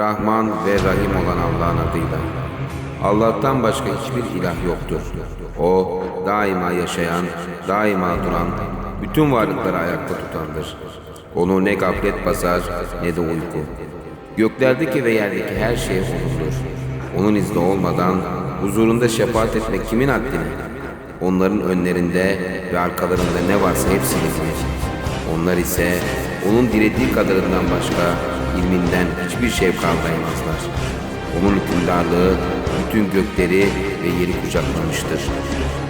Rahman ve Rahim olan Allah'ın adıyla. Allah'tan başka hiçbir ilah yoktur. O daima yaşayan, daima duran, bütün varlıkları ayakta tutandır. Onu ne gaflet basar ne de uyku. Göklerdeki ve yerdeki her şey O'nundur. Onun izni olmadan huzurunda şefaat etmek kimin haddine? Onların önlerinde ve arkalarında ne varsa hepsini bilir. Onlar ise onun dilediği kadarından başka ilminden hiçbir şey kavrayamazlar. Onun hükümdarlığı bütün gökleri ve yeri kucaklamıştır.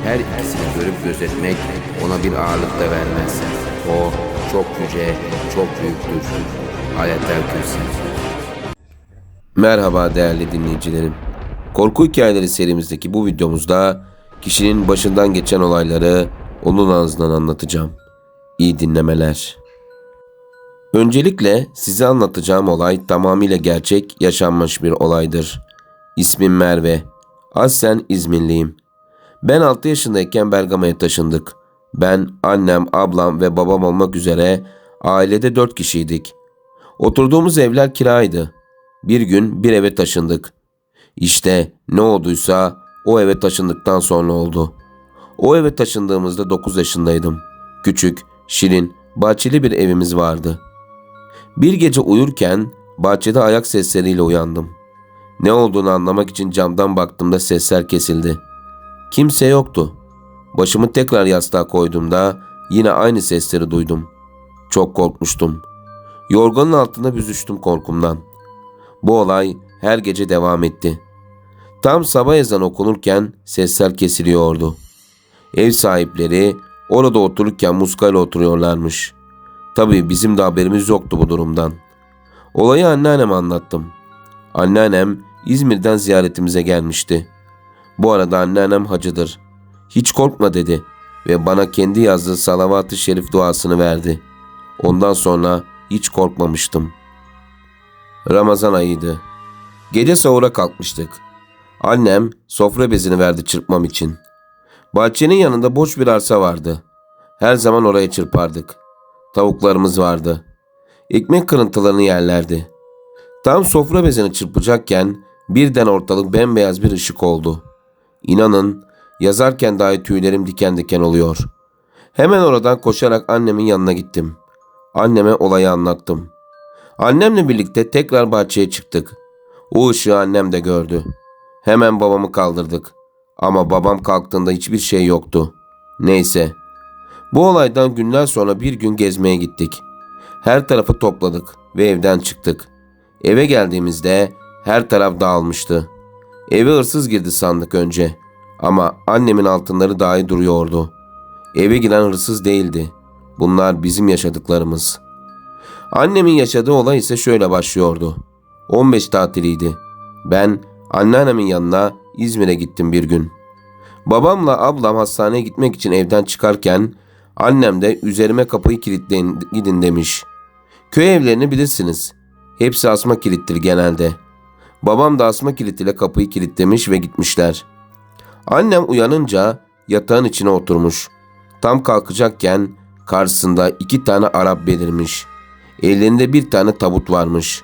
Her ikisini görüp gözetmek ona bir ağırlık da vermez. O çok yüce, çok büyüktür. Ayetler Kürsi. Merhaba değerli dinleyicilerim. Korku hikayeleri serimizdeki bu videomuzda kişinin başından geçen olayları onun ağzından anlatacağım. İyi dinlemeler. Öncelikle size anlatacağım olay tamamıyla gerçek yaşanmış bir olaydır. İsmim Merve. Aslen İzmirliyim. Ben 6 yaşındayken Bergama'ya taşındık. Ben, annem, ablam ve babam olmak üzere ailede 4 kişiydik. Oturduğumuz evler kiraydı. Bir gün bir eve taşındık. İşte ne olduysa o eve taşındıktan sonra oldu. O eve taşındığımızda 9 yaşındaydım. Küçük, şirin, bahçeli bir evimiz vardı. Bir gece uyurken bahçede ayak sesleriyle uyandım. Ne olduğunu anlamak için camdan baktığımda sesler kesildi. Kimse yoktu. Başımı tekrar yastığa koyduğumda yine aynı sesleri duydum. Çok korkmuştum. Yorganın altında büzüştüm korkumdan. Bu olay her gece devam etti. Tam sabah ezanı okunurken sesler kesiliyordu. Ev sahipleri orada otururken muskayla oturuyorlarmış. Tabii bizim de haberimiz yoktu bu durumdan. Olayı anneanneme anlattım. Anneannem İzmir'den ziyaretimize gelmişti. Bu arada anneannem hacıdır. Hiç korkma dedi ve bana kendi yazdığı salavat-ı şerif duasını verdi. Ondan sonra hiç korkmamıştım. Ramazan ayıydı. Gece sahura kalkmıştık. Annem sofra bezini verdi çırpmam için. Bahçenin yanında boş bir arsa vardı. Her zaman oraya çırpardık. Tavuklarımız vardı. Ekmek kırıntılarını yerlerdi. Tam sofra bezini çırpacakken birden ortalık bembeyaz bir ışık oldu. İnanın yazarken dahi tüylerim diken diken oluyor. Hemen oradan koşarak annemin yanına gittim. Anneme olayı anlattım. Annemle birlikte tekrar bahçeye çıktık. O ışığı annem de gördü. Hemen babamı kaldırdık. Ama babam kalktığında hiçbir şey yoktu. Neyse. Bu olaydan günler sonra bir gün gezmeye gittik. Her tarafı topladık ve evden çıktık. Eve geldiğimizde her taraf dağılmıştı. Eve hırsız girdi sandık önce. Ama annemin altınları dahi duruyordu. Eve giren hırsız değildi. Bunlar bizim yaşadıklarımız. Annemin yaşadığı olay ise şöyle başlıyordu. 15 tatiliydi. Ben anneannemin yanına İzmir'e gittim bir gün. Babamla ablam hastaneye gitmek için evden çıkarken annem de üzerime kapıyı kilitleyin gidin demiş. Köy evlerini bilirsiniz. Hepsi asma kilittir genelde. Babam da asma kilitiyle kapıyı kilitlemiş ve gitmişler. Annem uyanınca yatağın içine oturmuş. Tam kalkacakken karşısında iki tane Arap belirmiş. Ellerinde bir tane tabut varmış.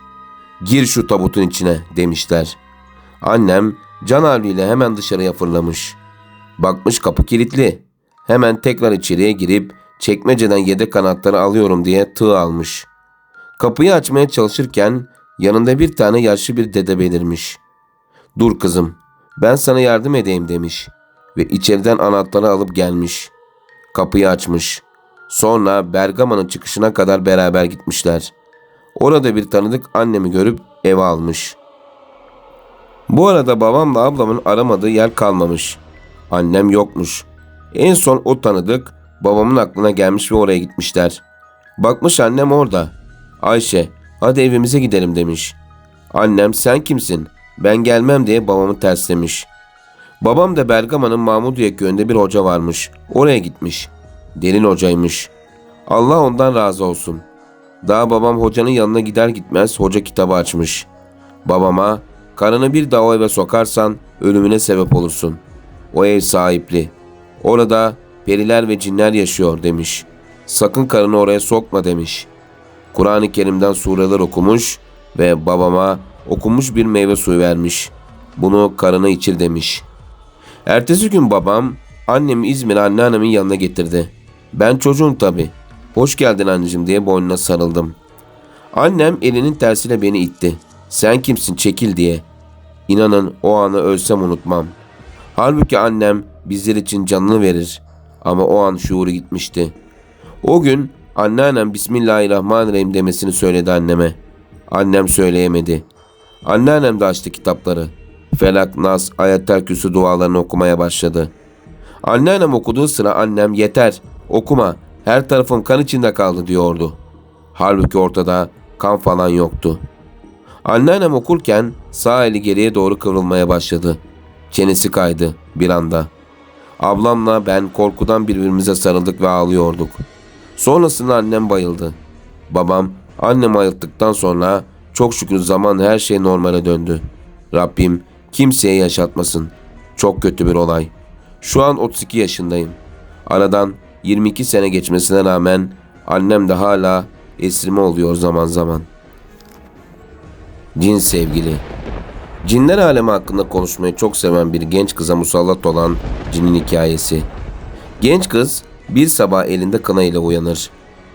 Gir şu tabutun içine demişler. Annem can havliyle hemen dışarıya fırlamış. Bakmış kapı kilitli. Hemen tekrar içeriye girip çekmeceden yedek anahtarı alıyorum diye tığ almış. Kapıyı açmaya çalışırken yanında bir tane yaşlı bir dede belirmiş. Dur kızım ben sana yardım edeyim demiş ve içeriden anahtarı alıp gelmiş. Kapıyı açmış. Sonra Bergama'nın çıkışına kadar beraber gitmişler. Orada bir tanıdık annemi görüp eve almış. Bu arada babamla ablamın aramadığı yer kalmamış. Annem yokmuş. En son o tanıdık babamın aklına gelmiş ve oraya gitmişler. Bakmış annem orada. Ayşe hadi evimize gidelim demiş. Annem sen kimsin? Ben gelmem diye babamı terslemiş. Babam da Bergama'nın Mahmudiye köyünde bir hoca varmış. Oraya gitmiş. Derin hocaymış. Allah ondan razı olsun. Daha babam hocanın yanına gider gitmez hoca kitabı açmış. Babama karını bir daha o eve sokarsan ölümüne sebep olursun. O ev sahipli. Orada periler ve cinler yaşıyor demiş. Sakın karını oraya sokma demiş. Kur'an-ı Kerim'den sureler okumuş ve babama okunmuş bir meyve suyu vermiş. Bunu karına içir demiş. Ertesi gün babam annemi İzmir'e anneannemin yanına getirdi. Ben çocuğum tabi. Hoş geldin anneciğim diye boynuna sarıldım. Annem elinin tersiyle beni itti. Sen kimsin çekil diye. İnanın o anı ölsem unutmam. Halbuki annem bizler için canını verir. Ama o an şuuru gitmişti. O gün anneannem Bismillahirrahmanirrahim demesini söyledi anneme. Annem söyleyemedi. Anneannem de açtı kitapları. Felak, Nas, Ayetler Küsü dualarını okumaya başladı. Anneannem okuduğu sıra annem yeter, okuma, her tarafım kan içinde kaldı diyordu. Halbuki ortada kan falan yoktu. Anneannem okurken sağ eli geriye doğru kıvrılmaya başladı. Çenesi kaydı bir anda. Ablamla ben korkudan birbirimize sarıldık ve ağlıyorduk. Sonrasında annem bayıldı. Babam annemi ayılttıktan sonra çok şükür zaman her şey normale döndü. Rabbim kimseye yaşatmasın. Çok kötü bir olay. Şu an 32 yaşındayım. Aradan 22 sene geçmesine rağmen annem de hala esirme oluyor zaman zaman. Cin sevgili. Cinler alemi hakkında konuşmayı çok seven bir genç kıza musallat olan cinin hikayesi. Genç kız bir sabah elinde kına ile uyanır.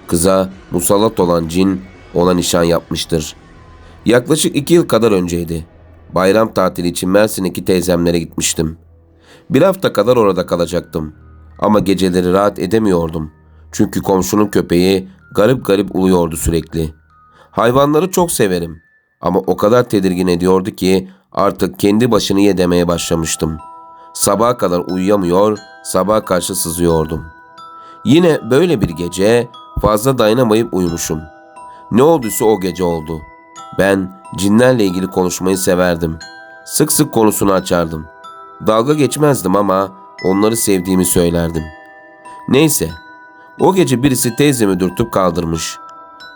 Kıza musallat olan cin ona nişan yapmıştır. Yaklaşık iki yıl kadar önceydi. Bayram tatili için Mersin'deki teyzemlere gitmiştim. Bir hafta kadar orada kalacaktım. Ama geceleri rahat edemiyordum. Çünkü komşunun köpeği garip garip uluyordu sürekli. Hayvanları çok severim. Ama o kadar tedirgin ediyordu ki artık kendi başını yedemeye başlamıştım. Sabaha kadar uyuyamıyor, sabaha karşı sızıyordum. Yine böyle bir gece fazla dayanamayıp uyumuşum. Ne olduysa o gece oldu. Ben cinlerle ilgili konuşmayı severdim. Sık sık konusunu açardım. Dalga geçmezdim ama onları sevdiğimi söylerdim. Neyse, o gece birisi teyzemi dürtüp kaldırmış.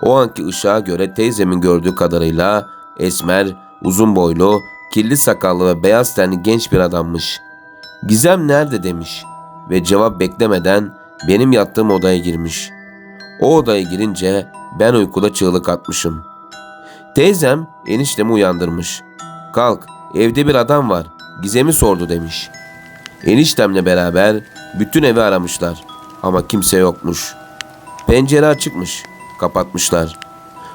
O anki ışığa göre teyzemin gördüğü kadarıyla esmer, uzun boylu, kirli sakallı ve beyaz tenli genç bir adammış. Gizem nerede demiş ve cevap beklemeden benim yattığım odaya girmiş. O odaya girince ben uykuda çığlık atmışım. Teyzem eniştemi uyandırmış. Kalk evde bir adam var Gizem'i sordu demiş. Eniştemle beraber bütün evi aramışlar ama kimse yokmuş. Pencere açıkmış kapatmışlar.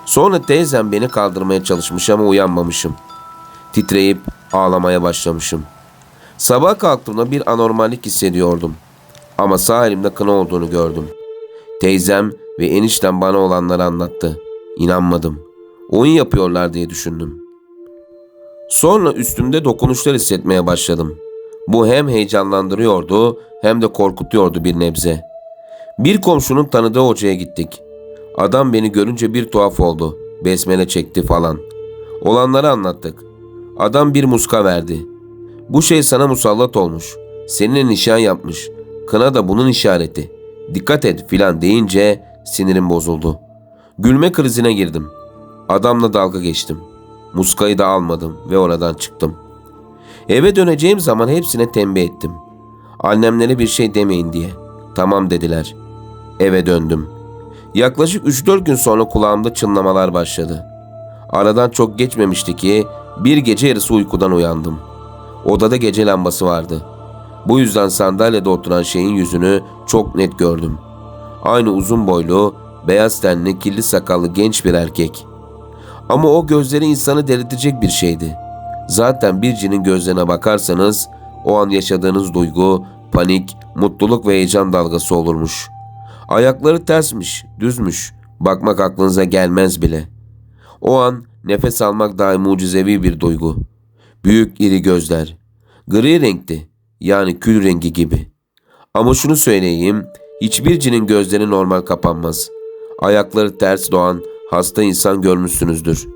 Sonra teyzem beni kaldırmaya çalışmış ama uyanmamışım. Titreyip ağlamaya başlamışım. Sabah kalktığımda bir anormallik hissediyordum. Ama sağ elimde kına olduğunu gördüm. Teyzem ve eniştem bana olanları anlattı. İnanmadım. Oyun yapıyorlar diye düşündüm. Sonra üstümde dokunuşlar hissetmeye başladım. Bu hem heyecanlandırıyordu hem de korkutuyordu bir nebze. Bir komşunun tanıdığı hocaya gittik. Adam beni görünce bir tuhaf oldu. Besmele çekti falan. Olanları anlattık. Adam bir muska verdi. Bu şey sana musallat olmuş. Seninle nişan yapmış. Kına da bunun işareti. Dikkat et filan deyince sinirim bozuldu. Gülme krizine girdim. Adamla dalga geçtim. Muskayı da almadım ve oradan çıktım. Eve döneceğim zaman hepsine tembih ettim. Annemlere bir şey demeyin diye. Tamam dediler. Eve döndüm. Yaklaşık 3-4 gün sonra kulağımda çınlamalar başladı. Aradan çok geçmemişti ki bir gece yarısı uykudan uyandım. Odada gece lambası vardı. Bu yüzden sandalyede oturan şeyin yüzünü çok net gördüm. Aynı uzun boylu, beyaz tenli, kirli sakallı genç bir erkek. Ama o gözleri insanı delirtecek bir şeydi. Zaten bir cinin gözlerine bakarsanız o an yaşadığınız duygu, panik, mutluluk ve heyecan dalgası olurmuş. Ayakları tersmiş, düzmüş. Bakmak aklınıza gelmez bile. O an nefes almak dahi mucizevi bir duygu. Büyük iri gözler. Gri renkti. Yani kül rengi gibi. Ama şunu söyleyeyim, hiçbir cinin gözleri normal kapanmaz. Ayakları ters doğan hasta insan görmüşsünüzdür.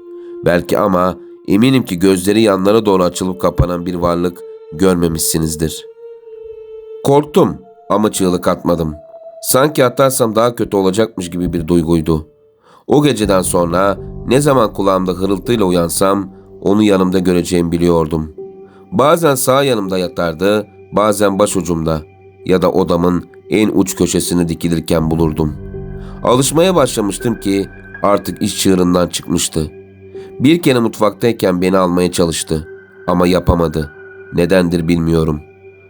Belki ama eminim ki gözleri yanlara doğru açılıp kapanan bir varlık görmemişsinizdir. Korktum ama çığlık atmadım. Sanki atarsam daha kötü olacakmış gibi bir duyguydu. O geceden sonra ne zaman kulağımda hırıltıyla uyansam onu yanımda göreceğimi biliyordum. Bazen sağ yanımda yatardı, bazen başucumda ya da odamın en uç köşesine dikilirken bulurdum. Alışmaya başlamıştım ki artık iş çığırından çıkmıştı. Bir kere mutfaktayken beni almaya çalıştı ama yapamadı. Nedendir bilmiyorum.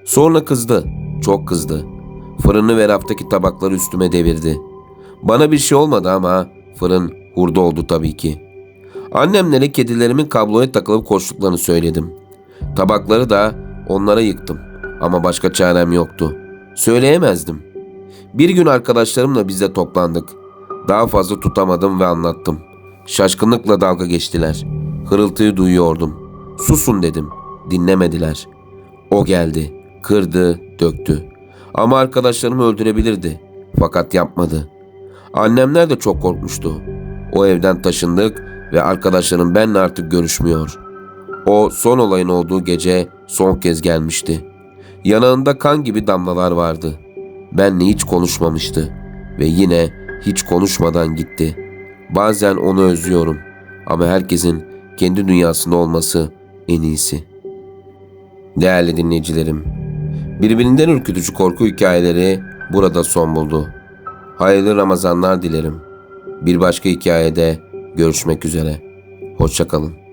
Sonra kızdı. Çok kızdı. Fırını ve raftaki tabakları üstüme devirdi. Bana bir şey olmadı ama fırın hurda oldu tabii ki. Annemlere kedilerimin kabloya takılıp koştuklarını söyledim. Tabakları da onlara yıktım ama başka çarem yoktu. Söyleyemezdim. Bir gün arkadaşlarımla biz de toplandık. Daha fazla tutamadım ve anlattım. Şaşkınlıkla dalga geçtiler. Hırıltıyı duyuyordum. Susun dedim. Dinlemediler. O geldi. Kırdı, döktü. Ama arkadaşlarımı öldürebilirdi. Fakat yapmadı. Annemler de çok korkmuştu. O evden taşındık ve arkadaşlarım benle artık görüşmüyor. O son olayın olduğu gece son kez gelmişti. Yanağında kan gibi damlalar vardı. Benle hiç konuşmamıştı ve yine hiç konuşmadan gitti. Bazen onu özlüyorum ama herkesin kendi dünyasında olması en iyisi. Değerli dinleyicilerim, birbirinden ürkütücü korku hikayeleri burada son buldu. Hayırlı Ramazanlar dilerim. Bir başka hikayede görüşmek üzere. Hoşçakalın.